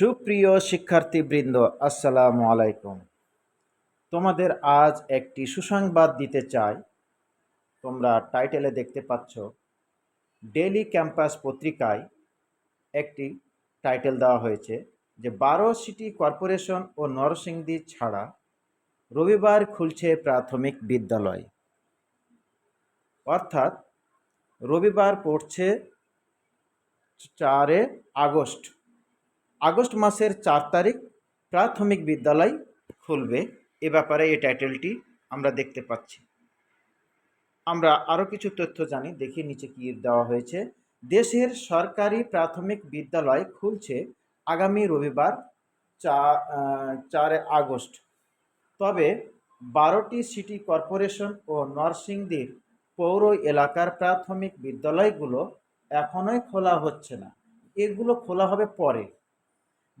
সুপ্রিয় শিক্ষার্থীবৃন্দ, আসসালামু আলাইকুম। তোমাদের আজ একটি সুসংবাদ দিতে চাই। তোমরা টাইটেলে দেখতে পাচ্ছ ডেলি ক্যাম্পাস পত্রিকায় একটি টাইটেল দেওয়া হয়েছে যে বারো সিটি কর্পোরেশন ও নরসিংদী ছাড়া রবিবার খুলছে প্রাথমিক বিদ্যালয়। অর্থাৎ রবিবার পড়ছে চারে আগস্ট। আগস্ট মাসের চার তারিখ প্রাথমিক বিদ্যালয় খুলবে। এ ব্যাপারে এই টাইটেলটি আমরা দেখতে পাচ্ছি। আমরা আরও কিছু তথ্য জানি, দেখি নিচে কি দেওয়া হয়েছে। দেশের সরকারি প্রাথমিক বিদ্যালয় খুলছে আগামী রবিবার চারে আগস্ট। তবে বারোটি সিটি কর্পোরেশন ও নরসিংদীর পৌর এলাকার প্রাথমিক বিদ্যালয়গুলো এখনোই খোলা হচ্ছে না। এগুলো খোলা হবে পরে।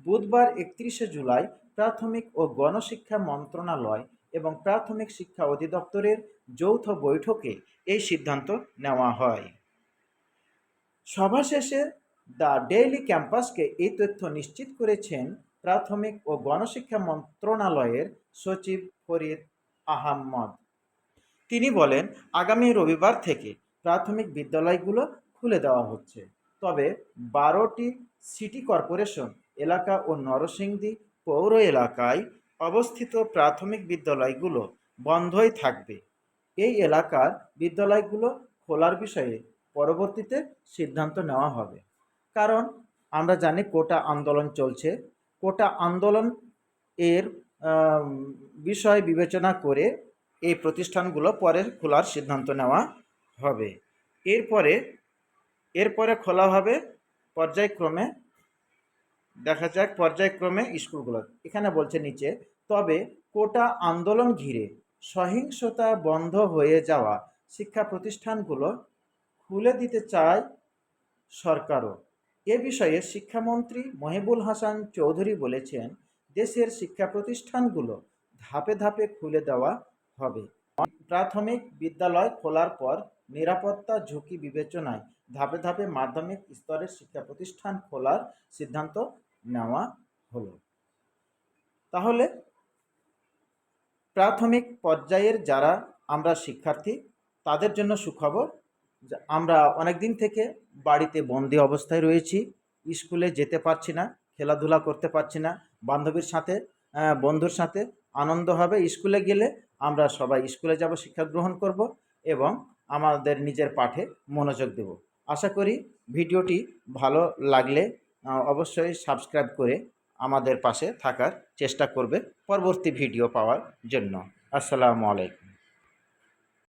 বুধবার একত্রিশে জুলাই প্রাথমিক ও গণশিক্ষা মন্ত্রণালয় এবং প্রাথমিক শিক্ষা অধিদপ্তরের যৌথ বৈঠকে এই সিদ্ধান্ত নেওয়া হয়। সভা শেষে দ্য ডেইলি ক্যাম্পাসকে এই তথ্য নিশ্চিত করেছেন প্রাথমিক ও গণশিক্ষা মন্ত্রণালয়ের সচিব ফরিদ আহমদ। তিনি বলেন, আগামী রবিবার থেকে প্রাথমিক বিদ্যালয়গুলো খুলে দেওয়া হচ্ছে। তবে বারোটি সিটি কর্পোরেশন এলাকা ও নরসিংদী পৌর এলাকায় অবস্থিত প্রাথমিক বিদ্যালয়গুলো বন্ধই থাকবে। এই এলাকার বিদ্যালয়গুলো খোলার বিষয়ে পরবর্তীতে সিদ্ধান্ত নেওয়া হবে। কারণ আমরা জানি কোটা আন্দোলন চলছে। কোটা আন্দোলন এর বিষয় বিবেচনা করে এই প্রতিষ্ঠানগুলো পরে খোলার সিদ্ধান্ত নেওয়া হবে। এরপরে এরপরে খোলা হবে পর্যায়ক্রমে দেখা যাক পর্যায়ক্রমে স্কুলগুলো। এখানে বলছে নিচে, তবে কোটা আন্দোলন ঘিরে সহিংসতা বন্ধ হয়ে যাওয়া শিক্ষা প্রতিষ্ঠানগুলো খুলে দিতে চায় সরকারও। এ বিষয়ে শিক্ষামন্ত্রী মহিবুল হাসান চৌধুরী বলেছেন, দেশের শিক্ষা প্রতিষ্ঠানগুলো ধাপে ধাপে খুলে দেওয়া হবে। প্রাথমিক বিদ্যালয় খোলার পর নিরাপত্তা ঝুঁকি বিবেচনায় ধাপে ধাপে মাধ্যমিক স্তরের শিক্ষা প্রতিষ্ঠান খোলার সিদ্ধান্ত নেওয়া হলো। তাহলে প্রাথমিক পর্যায়ের যারা আমরা শিক্ষার্থী, তাদের জন্য সুখবর আমরা অনেক দিন থেকে বাড়িতে বন্দি অবস্থায় রয়েছি, স্কুলে যেতে পারছি না, খেলাধুলা করতে পারছি না, বান্ধবীর সাথে বন্ধুর সাথে আনন্দ হবে, স্কুলে গেলে আমরা সবাই স্কুলে যাব, শিক্ষা গ্রহণ করব এবং আমাদের নিজের পাঠে মনোযোগ দেব। আশা করি ভিডিওটি ভালো লাগলে অবশ্যই সাবস্ক্রাইব করে আমাদের পাশে থাকার চেষ্টা করবে পরবর্তী ভিডিও পাওয়ার জন্য। আসসালামু আলাইকুম।